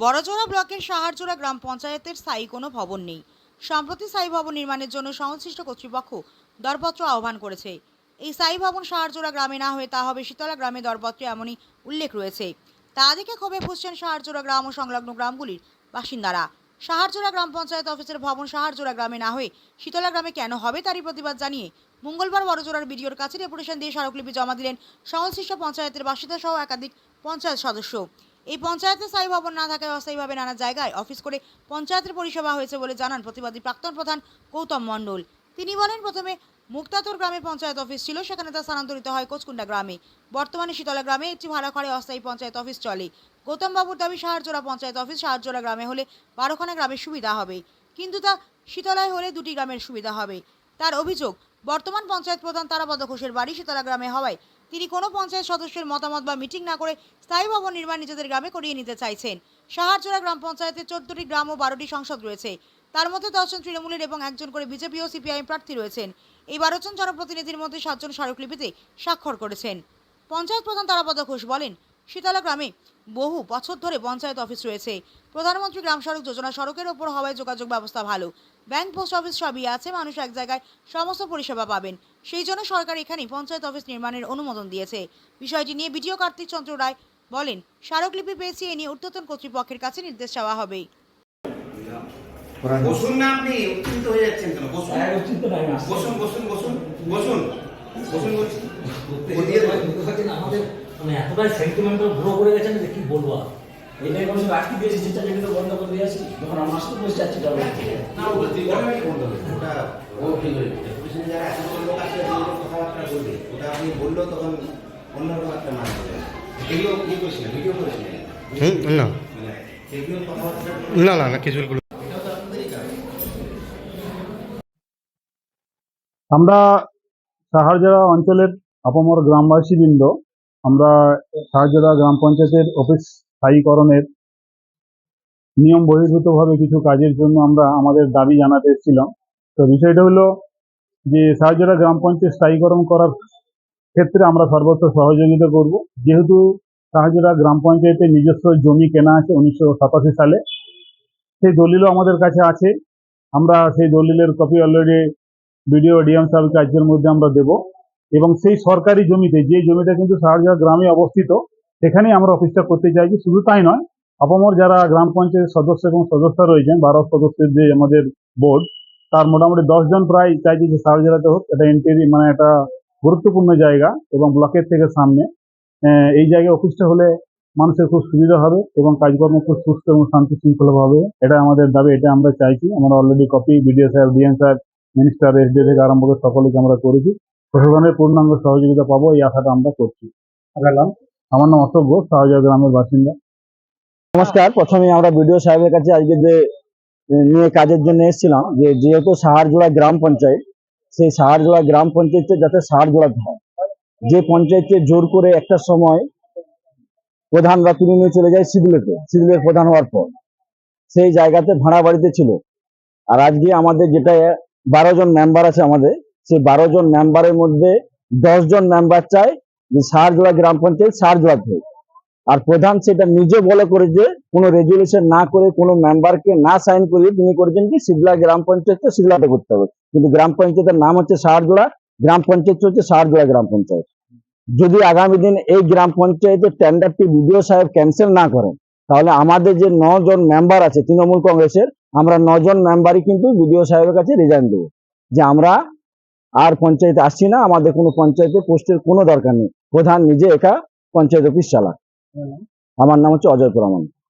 বড়জোড়া ব্লকের সাহারজোড়া গ্রাম পঞ্চায়েতের স্থায়ী কোনো ভবন নেই। সম্প্রতি স্থায়ী ভবন নির্মাণের জন্য সংশ্লিষ্ট কর্তৃপক্ষ দরপত্র আহ্বান করেছে। এই স্থায়ী ভবন সাহারজোড়া গ্রামে না হয়ে তা হবে শীতলা গ্রামে দরপত্রে এমনই উল্লেখ রয়েছে। তা দেখে ক্ষোভে ফুসছেন সাহারজোড়া গ্রাম ও সংলগ্ন গ্রামগুলির বাসিন্দারা। সাহারজোড়া গ্রাম পঞ্চায়েত অফিসের ভবন সাহারজোড়া গ্রামে না হয়ে শীতলা গ্রামে কেন হবে তারই প্রতিবাদ জানিয়ে মঙ্গলবার বড়জোড়ার বিডিওর কাছে ডেপুটেশন দিয়ে স্মারকলিপি জমা দিলেন সংশ্লিষ্ট পঞ্চায়েতের বাসিন্দা সহ একাধিক পঞ্চায়েত সদস্য। এই পঞ্চায়েতে স্থায়ী ভবন না থাকায় অস্থায়ীভাবে নানা জায়গায় অফিস করে পঞ্চায়েতের পরিষেবা হয়েছে বলে জানান প্রতিবাদী প্রাক্তন প্রধান গৌতম মণ্ডল। তিনি বলেন, প্রথমে মুক্তাতুর গ্রামে পঞ্চায়েত অফিস ছিল, সেখানে তা স্থানান্তরিত হয় কোচকুন্ডা গ্রামে। বর্তমানে শীতলা গ্রামে একটি ভাড়া ঘরে অস্থায়ী পঞ্চায়েত অফিস চলে। গৌতম বাবুর দাবি সাহারজোড়া পঞ্চায়েত অফিস সাহারজোড়া গ্রামে হলে বারোখানা গ্রামের সুবিধা হবে। কিন্তু তা শীতলায় হলে দুটি গ্রামের সুবিধা হবে। তার অভিযোগ, বর্তমান পঞ্চায়েত প্রধান তারাপদ ঘোষের বাড়ি শীতলা গ্রামে হওয়ায় তিনি কোনো পঞ্চায়েত সদস্যের মতামত বা মিটিং না করে স্থায়ী ভবন নির্মাণ নিজেদের গ্রামে করিয়ে নিতে চাইছেন। সাহারজোড়া গ্রাম পঞ্চায়েতে চোদ্দটি গ্রাম ও বারোটি সংসদ রয়েছে। তার মধ্যে দশজন তৃণমূলের এবং একজন করে বিজেপি ও সিপিআইএম প্রার্থী রয়েছেন। এই বারো জন জনপ্রতিনিধির মধ্যে সাতজন স্মারকলিপিতে স্বাক্ষর করেছেন। পঞ্চায়েত প্রধান তারাপদ ঘোষ বলেন, শীতলা গ্রামে বহু বছর ধরে পঞ্চায়েত অফিস রয়েছে। প্রধানমন্ত্রী গ্রাম সড়ক যোজনা সড়কের ওপর হওয়ায় যোগাযোগ ব্যবস্থা ভালো। ব্যাংক পোস্ট অফিস সবই আছে, মানুষ এক জায়গায় সমস্ত পরিষেবা পাবেন। সেই জন্য সরকার এখানেই পঞ্চায়েত অফিস নির্মাণের অনুমোদন দিয়েছে বিষয়টি নিয়ে বিডিও কার্তিক চন্দ্র রায় বলেন স্মারকলিপি পেয়েছি এ নিয়ে ঊর্ধ্বতন কর্তৃপক্ষের কাছে নির্দেশ চাওয়া হবে বসুন না আপনি উত্তেজিত হয়ে যাচ্ছেন কেন বসুন হ্যাঁ, উচিত তো নয়, মাস্টার। বসুন বসুন বসুন বসুন বসুন বলছি আমাদের মানে এতটাই সেন্টিমেন্টাল গ্রো করে গেছে যে কি বলব আর এটাই দিয়েছি চিন্তা জমিতে বন্ধ করে দিয়েছি যখন আমার সাথে বসে যাচ্ছি না বন্ধ ওটা ও ঠিক হয়ে গেছে ওটা আপনি বললেও তখন অন্যরকম একটা মান এগুলো কি করেছিলেন ভিডিও করেছিলেন? হুম না। মানে এগুলো না না না কাজ। আমরা সাহারজোড়া অঞ্চলের আপামর গ্রামবাসীবৃন্দ আমরা সাহারজোড়া গ্রাম পঞ্চায়েতের অফিস স্থায়ীকরণের নিয়ম বহির্ভূতভাবে কিছু কাজের জন্য আমরা আমাদের দাবি জানাতে এসেছিলাম। তো বিষয়টা হলো যে সাহারজোড়া গ্রাম পঞ্চায়েত স্থায়ীকরণ করার ক্ষেত্রে আমরা সর্বত্র সহযোগিতা করব। যেহেতু সাহারজোড়া গ্রাম পঞ্চায়েতের নিজস্ব জমি কেনা আছে উনিশশো সাতাশি সালে, সেই দলিলও আমাদের কাছে আছে। আমরা সেই দলিলের কপি অলরেডি বিডিও ডিএম সাহেবকে আজকের মধ্যে আমরা দেব। এবং সেই সরকারি জমিতে, যে জমিটা কিন্তু সাহারজা গ্রামে অবস্থিত, সেখানেই আমরা অফিসটা করতে চাইছি। শুধু তাই নয়, আপামর যারা গ্রাম পঞ্চায়েত সদস্য এবং সদস্য রয়েছেন, বারো সদস্যের যে আমাদের বোর্ড তার মোটামুটি দশজন প্রায় চাইছে যে সাহারজাতে হোক, এটা এন্ট্রি মানে একটা গুরুত্বপূর্ণ জায়গা এবং ব্লকের থেকে সামনে। এই জায়গায় অফিসটা হলে মানুষের খুব সুবিধা হবে এবং কাজকর্ম খুব সুস্থ এবং শান্তি শৃঙ্খলা হবে। এটা আমাদের দাবি, এটা আমরা চাইছি। আমরা অলরেডি কপি বিডিও সাহেব ডিএম সাহেব মিনিস্টার এসডি থেকে আরম্ভ করে সকলকে আমরা করেছি। প্রশাসনের পূর্ণাঙ্গ সহযোগিতা পাবো, এই আশাটা আমরা করছি। আমার নাম অশোক ঘোষ সহজা গ্রামের বাসিন্দা। নমস্কার প্রথমে আমরা বিডিও সাহেবের কাছে আজকে যে, নিয়ে কাজের জন্য এসেছিলাম, যে যেহেতু সাহারজোড়া গ্রাম পঞ্চায়েত সেই সাহারজোড়া গ্রাম পঞ্চায়েতে যাতে সাহারজোড়াতে হয়। যে পঞ্চায়েতে জোর করে একটা সময় প্রধানরা তুলে নিয়ে চলে যায় সিভিলেতে সিভিলের প্রধান হওয়ার পর। সেই জায়গাতে ভাড়া বাড়িতে ছিল। আর আজকে আমাদের যেটা বারো জন মেম্বার আছে আমাদের, সেই বারো জন মেম্বারের মধ্যে দশ জন মেম্বার চায় যে সাহারজোড়া গ্রাম পঞ্চায়েত সাহারজোড়াতে হোক আর প্রধান সেটা নিজে বলে করে যে, কোনো রেজুলেশন না করে, কোনো মেম্বারকে না সাইন করিয়ে তিনি করেছেন কি? সিগলা গ্রাম পঞ্চায়েত সিগলাতে করতে হবে। কিন্তু গ্রাম পঞ্চায়েতের নাম হচ্ছে সাহারজোড়া গ্রাম পঞ্চায়েত হচ্ছে সাহারজোড়া গ্রাম পঞ্চায়েত। যদি আগামী দিন এই গ্রাম পঞ্চায়েতের টেন্ডারটি বিডিও সাহেব ক্যান্সেল না করেন, তাহলে আমাদের যে নজন মেম্বার আছে তৃণমূল কংগ্রেসের, আমরা নজন মেম্বারই কিন্তু বিডিও সাহেবের কাছে রিজাইন দেবো। যে আমরা আর পঞ্চায়েতে আসছি না, আমাদের কোনো পঞ্চায়েতে পোস্টের কোনো দরকার নেই। প্রধান নিজে একা পঞ্চায়েত অফিস চালাক। আমার নাম হচ্ছে অজয় প্রমাণ।